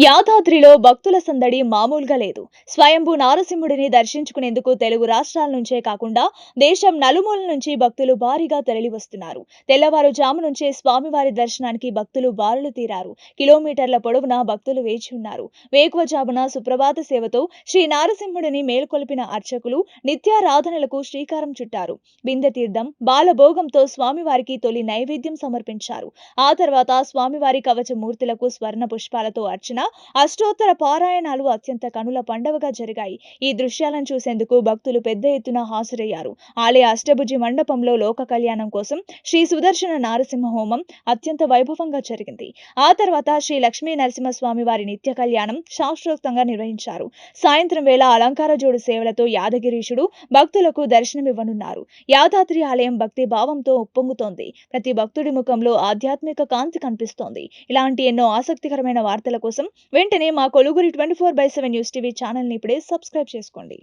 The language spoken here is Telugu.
యాదాద్రిలో భక్తుల సందడి మామూలుగా లేదు. స్వయంభూ నారసింహుడిని దర్శించుకునేందుకు తెలుగు రాష్ట్రాల నుంచే కాకుండా దేశం నలుమూల నుంచి భక్తులు భారీగా తరలివస్తున్నారు. తెల్లవారుజాము నుంచే స్వామివారి దర్శనానికి భక్తులు బారులు తీరారు. కిలోమీటర్ల పొడవునా భక్తులు వేచి ఉన్నారు. వేకువజామున సుప్రభాత సేవతో శ్రీ నారసింహుడిని మేల్కొల్పిన అర్చకులు నిత్యారాధనలకు శ్రీకారం చుట్టారు. బిందెతీర్థం బాలభోగంతో స్వామివారికి తొలి నైవేద్యం సమర్పించారు. ఆ తర్వాత స్వామివారి కవచ మూర్తులకు స్వర్ణ పుష్పాలతో అర్చన అష్టోత్తర పారాయణాలు అత్యంత కనుల పండవగా జరిగాయి. ఈ దృశ్యాలను చూసేందుకు భక్తులు పెద్ద ఎత్తున హాజరయ్యారు. ఆలయ అష్టభుజి మండపంలో లోక కళ్యాణం కోసం శ్రీ సుదర్శన నారసింహ హోమం అత్యంత వైభవంగా జరిగింది. ఆ తర్వాత శ్రీ లక్ష్మీ నరసింహస్వామి వారి నిత్య కళ్యాణం శాస్త్రోక్తంగా నిర్వహించారు. సాయంత్రం వేళ అలంకార జోడు సేవలతో యాదగిరీషుడు భక్తులకు దర్శనమివ్వనున్నారు. యాదాద్రి ఆలయం భక్తి భావంతో ఉప్పొంగుతోంది. ప్రతి భక్తుడి ముఖంలో ఆధ్యాత్మిక కాంతి కనిపిస్తోంది. ఇలాంటి ఎన్నో ఆసక్తికరమైన వార్తల కోసం వెంటనే మా కొలుగురి twenty four by seven news TV ఛానల్ని ఇప్పుడే సబ్స్క్రైబ్ చేసుకోండి.